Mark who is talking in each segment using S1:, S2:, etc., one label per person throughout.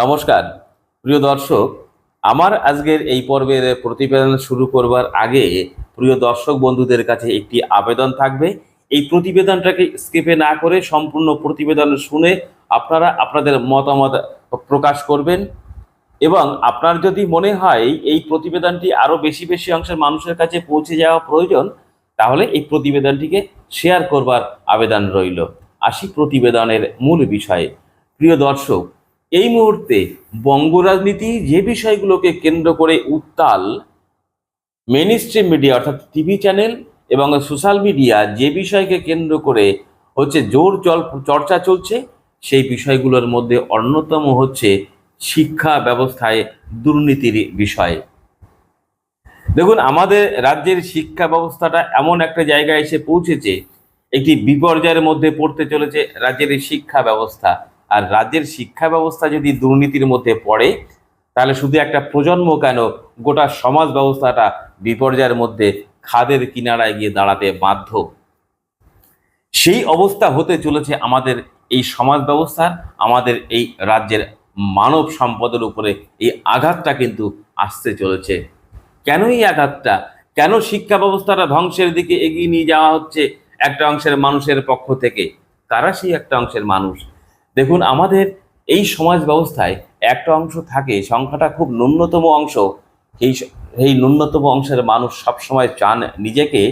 S1: নমস্কার। প্রিয় দর্শক, আমার আজকের এই পর্বের প্রতিবেদন শুরু করবার আগে প্রিয় দর্শক বন্ধুদের কাছে একটি আবেদন থাকবে। এই প্রতিবেদনটাকে স্কিপে না করে সম্পূর্ণ প্রতিবেদন শুনে আপনারা আপনাদের মতামত প্রকাশ করবেন এবং আপনার যদি মনে হয় এই প্রতিবেদনটি আরও বেশি বেশি অংশের মানুষের কাছে পৌঁছে যাওয়া প্রয়োজন, তাহলে এই প্রতিবেদনটিকে শেয়ার করবার আবেদন রইল। আসি প্রতিবেদনের মূল বিষয়ে। প্রিয় দর্শক এই মুহূর্তে বঙ্গ রাজনীতি যে বিষয়গুলোকে কেন্দ্র করে উত্তাল মেন স্ট্রিম মিডিয়া অর্থাৎ টিভি চ্যানেল এবং সোশ্যাল মিডিয়া যে বিষয়কে কেন্দ্র করে হচ্ছে জোর চল চর্চা চলছে, সেই বিষয়গুলোর মধ্যে অন্যতম হচ্ছে শিক্ষা ব্যবস্থায় দুর্নীতির বিষয়। দেখুন, আমাদের রাজ্যের শিক্ষা ব্যবস্থাটা এমন একটা জায়গায় এসে পৌঁছেছে, একটি বিপর্যয়ের মধ্যে পড়তে চলেছে রাজ্যের শিক্ষা ব্যবস্থা। আর রাজ্যের শিক্ষা ব্যবস্থা যদি দুর্নীতির মধ্যে পড়ে, তাহলে শুধু একটা প্রজন্ম কেন গোটা সমাজ ব্যবস্থাটা বিপর্যয়ের মধ্যে খাদের কিনারায় গিয়ে দাঁড়াতে বাধ্য? সেই অবস্থা হতে চলেছে আমাদের এই সমাজ ব্যবস্থার, আমাদের এই রাজ্যের মানব সম্পদের উপরে এই আঘাতটা কিন্তু আসতে চলেছে। কেন এই আঘাতটা? কেন শিক্ষা ব্যবস্থাটা ধ্বংসের দিকে এগিয়ে নিয়ে যাওয়া হচ্ছে একটা অংশের মানুষের পক্ষ থেকে? কারা সেই একটা অংশের মানুষ? দেখুন, আমাদের এই সমাজ ব্যবস্থায় একটা অংশ থাকে সংখ্যাটা খুব ন্যূনতম অংশ। এই এই ন্যূনতম অংশের মানুষ সবসময় চান নিজেকে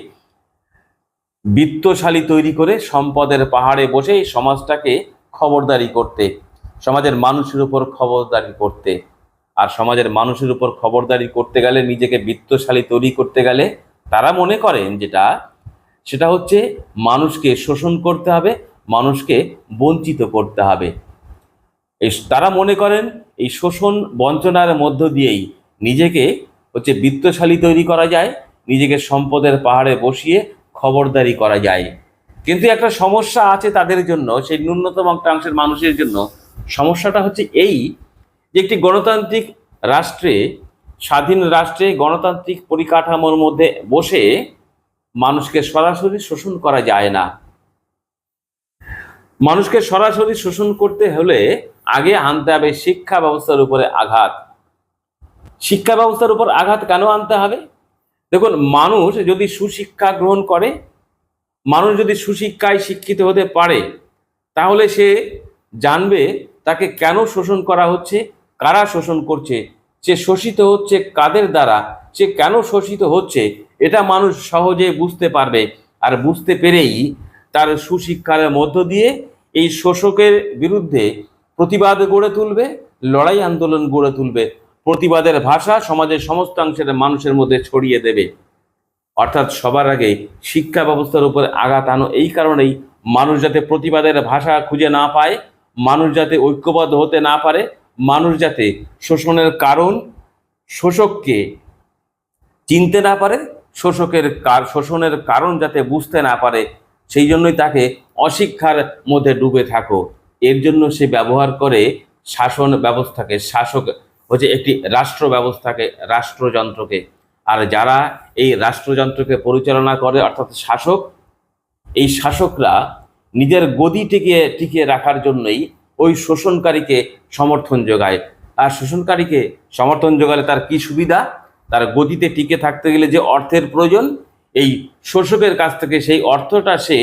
S1: বিত্তশালী তৈরি করে সম্পদের পাহাড়ে বসে সমাজটাকে খবরদারি করতে, সমাজের মানুষের উপর খবরদারি করতে। আর সমাজের মানুষের উপর খবরদারি করতে গেলে, নিজেকে বিত্তশালী তৈরি করতে গেলে তারা মনে করেন যেটা, সেটা হচ্ছে মানুষকে শোষণ করতে হবে মানুষকে বঞ্চিত করতে হবে। তারা মনে করেন, এই শোষণ বঞ্চনার মধ্য দিয়েই নিজেকে হচ্ছে বিত্তশালী তৈরি করা যায়, নিজেকে সম্পদের পাহাড়ে বসিয়ে খবরদারি করা যায়। কিন্তু একটা সমস্যা আছে তাদের জন্য, সেই ন্যূনতম একটা অংশের মানুষের জন্য। সমস্যাটা হচ্ছে এই যে একটি গণতান্ত্রিক রাষ্ট্রে, স্বাধীন রাষ্ট্রে গণতান্ত্রিক পরিকাঠামোর মধ্যে বসে মানুষকে সরাসরি শোষণ করা যায় না। মানুষকে সরাসরি শোষণ করতে হলে আগে আনতে হবে শিক্ষা ব্যবস্থার উপরে আঘাত। শিক্ষা ব্যবস্থার উপর আঘাত কেন আনতে হবে? দেখুন, মানুষ যদি সুশিক্ষা গ্রহণ করে, মানুষ যদি সুশিক্ষায় শিক্ষিত হতে পারে, তাহলে সে জানবে তাকে কেন শোষণ করা হচ্ছে, কারা শোষণ করছে, সে শোষিত হচ্ছে কাদের দ্বারা, সে কেন শোষিত হচ্ছে, এটা মানুষ সহজে বুঝতে পারবে। আর বুঝতে পেরেই তার সুশিক্ষার মধ্য দিয়ে এই শোষকের বিরুদ্ধে প্রতিবাদ গড়ে তুলবে, লড়াই আন্দোলন গড়ে তুলবে। প্রতিবাদের ভাষা সমাজের সমস্ত অংশের মানুষের মধ্যে ছড়িয়ে দেবে। অর্থাৎ সবার আগে শিক্ষা ব্যবস্থার উপরে আঘাত আনো, এই কারণেই মানুষ যাতে প্রতিবাদের ভাষা খুঁজে না পায়, মানুষ যাতে ঐক্যবদ্ধ হতে না পারে, মানুষ যাতে শোষণের কারণ শোষককে চিনতে না পারে, শোষকের কার, শোষণের কারণ যাতে বুঝতে না পারে সেই জন্যই তাকে অশিক্ষার মধ্যে ডুবে থাকো। এর জন্য সে ব্যবহার করে শাসন ব্যবস্থাকে, শাসক হচ্ছে একটি রাষ্ট্র ব্যবস্থাকে, রাষ্ট্রযন্ত্রকে। আর যারা এই রাষ্ট্রযন্ত্রকে পরিচালনা করে, অর্থাৎ শাসক, এই শাসকরা নিজের গদি টিকিয়ে টিকিয়ে রাখার জন্যই ওই শোষণকারীকে সমর্থন যোগায়। আর শোষণকারীকে সমর্থন যোগালে তার কি সুবিধা? তার গদিতে টিকে থাকতে গেলে যে অর্থের প্রয়োজন এই শোষকের কাছ থেকে সেই অর্থটা সে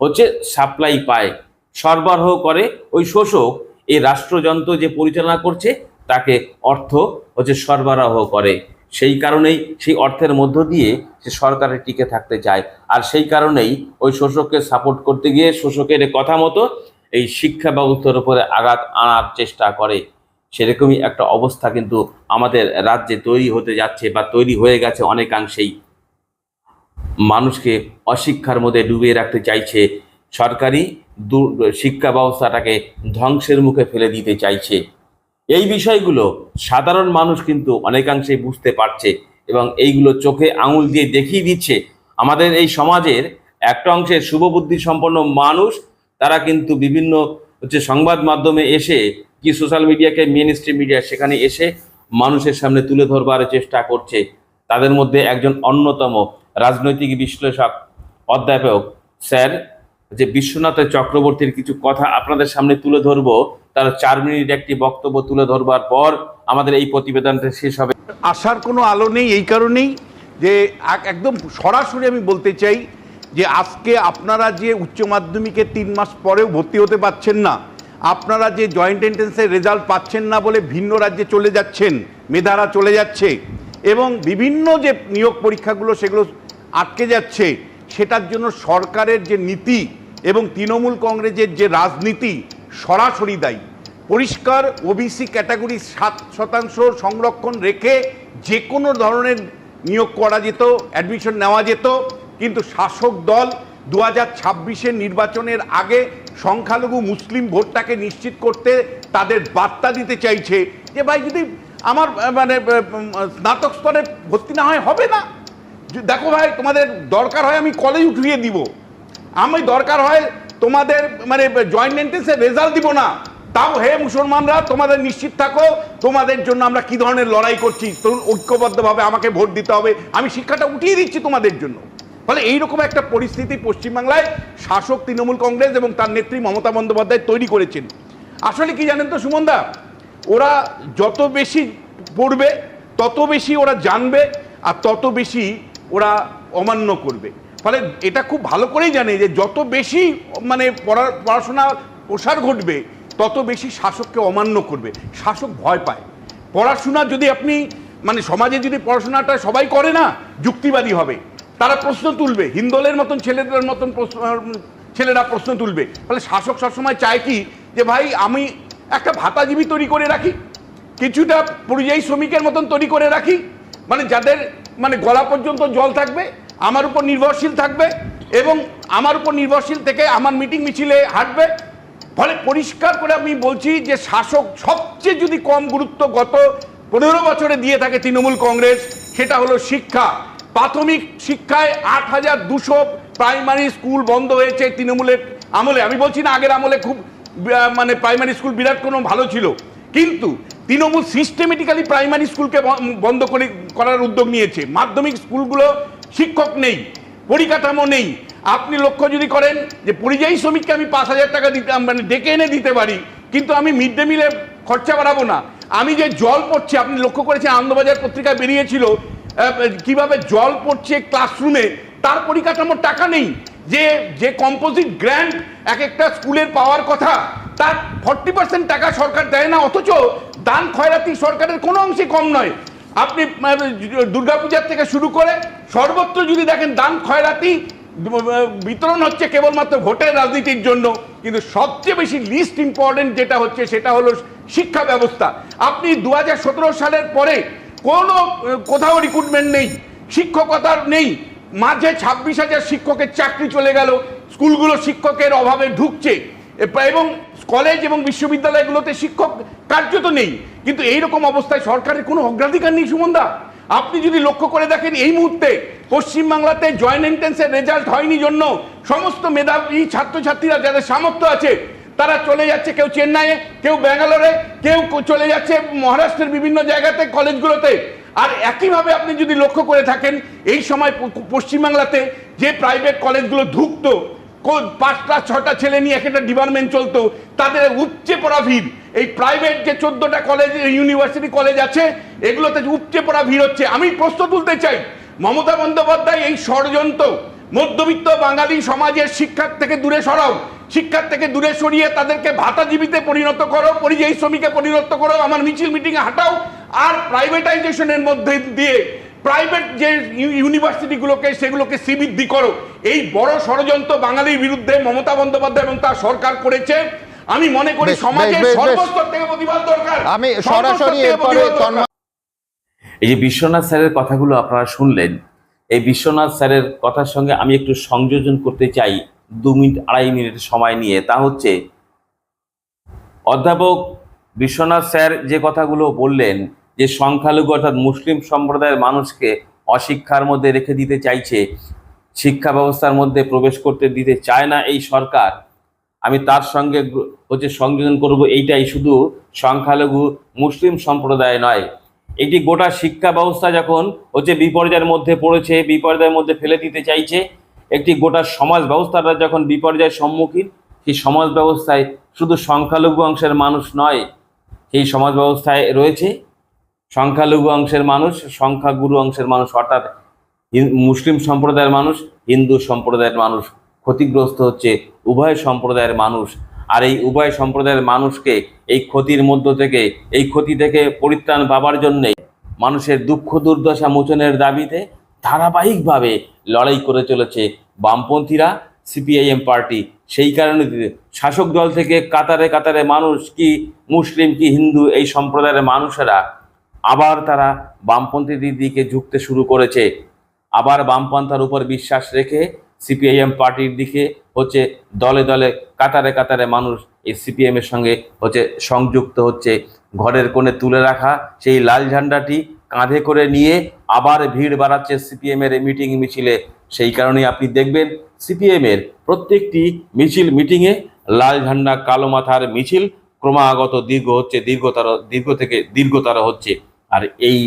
S1: হচ্ছে সাপ্লাই পায়, সরবরাহ করে। ওই শোষক, এই রাষ্ট্রযন্ত্র যে পরিচালনা করছে, তাকে অর্থ হচ্ছে সরবরাহ করে। সেই কারণেই সেই অর্থের মধ্য দিয়ে সে সরকারে টিকে থাকতে চায়। আর সেই কারণেই ওই শোষককে সাপোর্ট করতে গিয়ে শোষকের কথা মতো এই শিক্ষা ব্যবস্থার উপরে আঘাত আনার চেষ্টা করে। সেরকমই একটা অবস্থা কিন্তু আমাদের রাজ্যে তৈরি হতে যাচ্ছে বা তৈরি হয়ে গেছে অনেকাংশেই। মানুষকে অশিক্ষার মধ্যে ডুবিয়ে রাখতে চাইছে। সরকারি শিক্ষা ব্যবস্থাটাকে ধ্বংসের মুখে ফেলে দিতে চাইছে। এই বিষয়গুলো সাধারণ মানুষ কিন্তু অনেকাংশেই বুঝতে পারছে এবং এইগুলো চোখে আঙুল দিয়ে দেখিয়ে দিচ্ছে। আমাদের এই সমাজের একটা অংশের শুভবুদ্ধি সম্পন্ন মানুষ, তারা কিন্তু বিভিন্ন হচ্ছে সংবাদ মাধ্যমে এসে কি সোশ্যাল মিডিয়াকে মেন স্ট্রিম মিডিয়া সেখানে এসে মানুষের সামনে তুলে ধরবার চেষ্টা করছে। তাদের মধ্যে একজন অন্যতম রাজনৈতিক বিশ্লেষক অধ্যাপক স্যার, যে বিশ্বনাথ চক্রবর্তীর কিছু কথা আপনাদের সামনে তুলে ধরবো, তার চার মিনিট একটি বক্তব্য তুলে ধরবার পর আমাদের এই প্রতিবেদনটা শেষ হবে।
S2: আসার কোনো আলো নেই এই কারণেই যে একদম সরাসরি আমি বলতে চাই যে আজকে আপনারা যে উচ্চ মাধ্যমিকে তিন মাস পরেও ভর্তি হতে পারছেন না, আপনারা যে জয়েন্ট এন্ট্রেন্সের রেজাল্ট পাচ্ছেন না বলে ভিন্ন রাজ্যে চলে যাচ্ছেন, মেধারা চলে যাচ্ছে, এবং বিভিন্ন যে নিয়োগ পরীক্ষাগুলো সেগুলো আটকে যাচ্ছে, সেটার জন্য সরকারের যে নীতি এবং তৃণমূল কংগ্রেসের যে রাজনীতি সরাসরি দায়ী। পরিষ্কার ওবিসি ক্যাটাগরি সাত শতাংশ সংরক্ষণ রেখে যে কোনো ধরনের নিয়োগ করা যেত অ্যাডমিশন নেওয়া যেত, কিন্তু শাসক দল দু হাজার ছাব্বিশের নির্বাচনের আগে সংখ্যালঘু মুসলিম ভোটটাকে নিশ্চিত করতে তাদের বার্তা দিতে চাইছে যে, ভাই যদি আমার মানে স্নাতক স্তরে ভর্তি না হয়, হবে না। দেখো ভাই, তোমাদের দরকার হয় আমি কলেজ উঠিয়ে দিব। আমি দরকার হয় তোমাদের মানে জয়েন্ট এন্ট্রেন্সের রেজাল্ট দিব না। তাও হে মুসলমানরা, তোমাদের নিশ্চিত থাকো, তোমাদের জন্য আমরা কি ধরনের লড়াই করছি? তরুণ ঐক্যবদ্ধভাবে আমাকে ভোট দিতে হবে। আমি শিক্ষাটা উঠিয়ে দিচ্ছি তোমাদের জন্য। ফলে এইরকম একটা পরিস্থিতি পশ্চিমবাংলায় শাসক তৃণমূল কংগ্রেস এবং তার নেত্রী মমতা বন্দ্যোপাধ্যায় তৈরি করেছেন। আসলে কি জানেন তো সুমনদা, ওরা যত বেশি পড়বে, তত বেশি ওরা জানবে, আর তত বেশি ওরা অমান্য করবে। ফলে এটা খুব ভালো করেই জানে যে যত বেশি মানে পড়ার পড়াশোনার প্রসার ঘটবে, তত বেশি শাসককে অমান্য করবে। শাসক ভয় পায়। পড়াশোনা যদি আপনি মানে সমাজে যদি পড়াশোনাটা সবাই করে না, যুক্তিবাদী হবে। তারা প্রশ্ন তুলবে। হিন্দলের মতন ছেলেদের মতন ছেলেরা প্রশ্ন তুলবে। ফলে শাসক সবসময় চায় কি? যে ভাই, আমি একটা ভাতাজীবী তৈরি করে রাখি। কিছুটা পরিযায়ী শ্রমিকের মতন তৈরি করে রাখি। মানে যাদের মানে গলা পর্যন্ত জল থাকবে, আমার উপর নির্ভরশীল থাকবে এবং আমার উপর নির্ভরশীল থেকে আমার মিটিং মিছিলে হাঁটবে। ফলে পরিষ্কার করে আমি বলছি যে শাসক সবচেয়ে যদি কম গুরুত্ব গত পনেরো বছরে দিয়ে থাকে তৃণমূল কংগ্রেস, সেটা হলো শিক্ষা। প্রাথমিক শিক্ষায় আট হাজার দুশো প্রাইমারি স্কুল বন্ধ হয়েছে তৃণমূলের আমলে। আমি বলছি না আগের আমলে খুব মানে প্রাইমারি স্কুল বিরাট কোনো ভালো ছিল। কিন্তু তৃণমূল সিস্টেমেটিক্যালি প্রাইমারি স্কুলকে বন্ধ করে করার উদ্যোগ নিয়েছে। মাধ্যমিক স্কুলগুলো শিক্ষক নেই, পরিকাঠামো নেই। আপনি লক্ষ্য যদি করেন যে পরিযায়ী শ্রমিককে আমি পাঁচ হাজার টাকা দিতে মানে ডেকে এনে দিতে পারি, কিন্তু আমি মিড ডে মিলে খরচা বাড়াবো না। আমি যে জল পড়ছে, আপনি লক্ষ্য করেছেন আনন্দবাজার পত্রিকায় বেরিয়েছিল কীভাবে জল পড়ছে ক্লাসরুমে তার পরিকাঠামোর টাকা নেই। যে যে কম্পোজিট গ্র্যান্ড এক একটা স্কুলের পাওয়ার কথা, তার ফর্টি পার্সেন্ট টাকা সরকার দেয় না, অথচ দান খয়রাতি সরকারের কোনো অংশে কম নয়। আপনি দুর্গাপূজার থেকে শুরু করে সর্বত্র যদি দেখেন দান খয়রাতি বিতরণ হচ্ছে কেবলমাত্র ভোটের রাজনীতির জন্য, কিন্তু সবচেয়ে বেশি লিস্ট ইম্পর্টেন্ট যেটা হচ্ছে সেটা হলো শিক্ষা ব্যবস্থা। আপনি দু হাজার সতেরো সালের পরে কোনো কোথাও রিক্রুটমেন্ট নেই, শিক্ষকতার নেই, মাঝে ছাব্বিশ হাজার শিক্ষকের চাকরি চলে গেল, স্কুলগুলো শিক্ষকের অভাবে ঢুকছে এবং কলেজ এবং বিশ্ববিদ্যালয়গুলোতে শিক্ষক কার্যত নেই। কিন্তু এইরকম অবস্থায় সরকারের কোনো অগ্রাধিকার নেই সুমনদা আপনি যদি লক্ষ্য করে দেখেন, এই মুহূর্তে পশ্চিমবাংলাতে জয়েন্ট এন্ট্রেন্সের রেজাল্ট হয়নি জন্য সমস্ত মেধাবী ছাত্রছাত্রীরা যাদের সামর্থ্য আছে, তারা চলে যাচ্ছে কেউ চেন্নাইয়ে, কেউ ব্যাঙ্গালোরে, কেউ চলে যাচ্ছে মহারাষ্ট্রের বিভিন্ন জায়গাতে, কলেজগুলোতে। আর একইভাবে আপনি যদি লক্ষ্য করে থাকেন, এই সময় পশ্চিমবাংলাতে যে প্রাইভেট কলেজগুলো ঢুকতো কো- পাঁচটা ছটা ছেলে নিয়ে একটা ডিপার্টমেন্ট চলতো, তাদের উপচে পড়া ভিড়। এই প্রাইভেট যে চোদ্দটা কলেজ ইউনিভার্সিটি কলেজ আছে, এগুলোতে উপচে পড়া ভিড় হচ্ছে, আমি প্রশ্ন তুলতে চাই, মমতা বন্দ্যোপাধ্যায় এই ষড়যন্ত্র, মধ্যবিত্ত বাঙালি সমাজের শিক্ষার থেকে দূরে সরাও, শিক্ষার থেকে দূরে সরিয়ে তাদেরকে ভাতাজীবীতে পরিণত করো, পরিযায়ী শ্রমিকে পরিণত করো, আমার মিছিল মিটিংয়ে হাঁটাও, আর প্রাইভেটাইজেশনের মধ্যে দিয়ে প্রাইভেট যে ইউ- ইউনিভার্সিটিগুলোকে সেগুলোকে শ্রীবৃদ্ধি করো। এই বড় ষড়যন্ত্র বাঙালির বিরুদ্ধে মমতা বন্দ্যোপাধ্যায় এবং তার সরকার করেছে আমি মনে করি সমাজের। সর্বস্তর থেকে প্রতিবাদ দরকার।
S3: আমি সরাসরি
S1: এই যে বিশ্বনাথ স্যারের কথাগুলো আপনারা শুনলেন এই বিশ্বনাথ স্যারের কথার সঙ্গে আমি একটু সংযোজন করতে চাই দু মিনিট আড়াই মিনিট সময় নিয়ে। তা হচ্ছে অধ্যাপক বিশ্বনাথ স্যার যে কথাগুলো বললেন যে সংখ্যালঘু অর্থাৎ মুসলিম সম্প্রদায়ের মানুষকে অশিক্ষার মধ্যে রেখে দিতে চাইছে, শিক্ষা ব্যবস্থার মধ্যে প্রবেশ করতে দিতে চায় না এই সরকার, আমি তার সঙ্গে হচ্ছে সংযোজন করব এইটাই শুধু সংখ্যালঘু মুসলিম সম্প্রদায় নয়। একটি গোটা শিক্ষা ব্যবস্থা যখন হচ্ছে বিপর্যয়ের মধ্যে পড়েছে, বিপর্যয়ের মধ্যে ফেলে দিতে চাইছে, একটি গোটা সমাজ ব্যবস্থাটা যখন বিপর্যয়ের সম্মুখীন, সেই সমাজ ব্যবস্থায় শুধু সংখ্যালঘু অংশের মানুষ নয়, সেই সমাজ ব্যবস্থায় রয়েছে। সংখ্যালঘু অংশের মানুষ, সংখ্যাগুরু অংশের মানুষ, অর্থাৎ মুসলিম সম্প্রদায়ের মানুষ, হিন্দু সম্প্রদায়ের মানুষ। ক্ষতিগ্রস্ত হচ্ছে উভয় সম্প্রদায়ের মানুষ। আর এই উভয় সম্প্রদায়ের মানুষকে এই ক্ষতির মধ্য থেকে, এই ক্ষতি থেকে পরিত্রাণ পাবার জন্যে মানুষের দুঃখ দুর্দশা মোচনের দাবিতে ধারাবাহিকভাবে লড়াই করে চলেছে বামপন্থীরা, সিপিআইএম পার্টি। সেই কারণে শাসক দল থেকে কাতারে কাতারে মানুষ কি মুসলিম কি হিন্দু এই সম্প্রদায়ের মানুষেরা আবার তারা বামপন্থীদের দিকে ঝুঁকতে শুরু করেছে। আবার বামপন্থার উপর বিশ্বাস রেখে সিপিআইএম পার্টির দিকে হচ্ছে দলে দলে, কাতারে কাতারে মানুষ এই সিপিএম এর সঙ্গে হচ্ছে সংযুক্ত হচ্ছে। ঘরের কোণে তুলে রাখা সেই লাল ঝান্ডাটি কাঁধে করে নিয়ে আবার ভিড় বাড়াচ্ছে সিপিএমের মিটিং মিছিলে। সেই কারণেই আপনি দেখবেন সিপিএমের প্রত্যেকটি মিছিল মিটিংয়ে লাল ঝান্ডা, কালো মাথার মিছিল ক্রমাগত দীর্ঘ হচ্ছে, দীর্ঘতর, দীর্ঘ থেকে দীর্ঘতর হচ্ছে। আর এই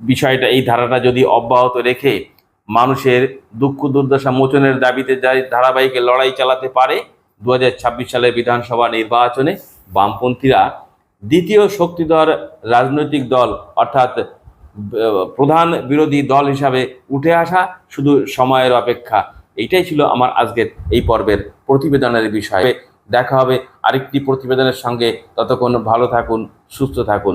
S1: বিষয়টা, এই ধারাটা যদি অব্যাহত রেখে মানুষের দুঃখ দুর্দশা মোচনের দাবিতে যাই ধারাবাহিক লড়াই চালাতে পারে দু হাজার ছাব্বিশ সালের বিধানসভা নির্বাচনে বামপন্থীরা দ্বিতীয় শক্তিধর রাজনৈতিক দল অর্থাৎ প্রধান বিরোধী দল হিসাবে উঠে আসা শুধু সময়ের অপেক্ষা। এইটাই ছিল আমার আজকের এই পর্বের প্রতিবেদনের বিষয়ে। দেখা হবে আরেকটি প্রতিবেদনের সঙ্গে। ততক্ষণ ভালো থাকুন, সুস্থ থাকুন।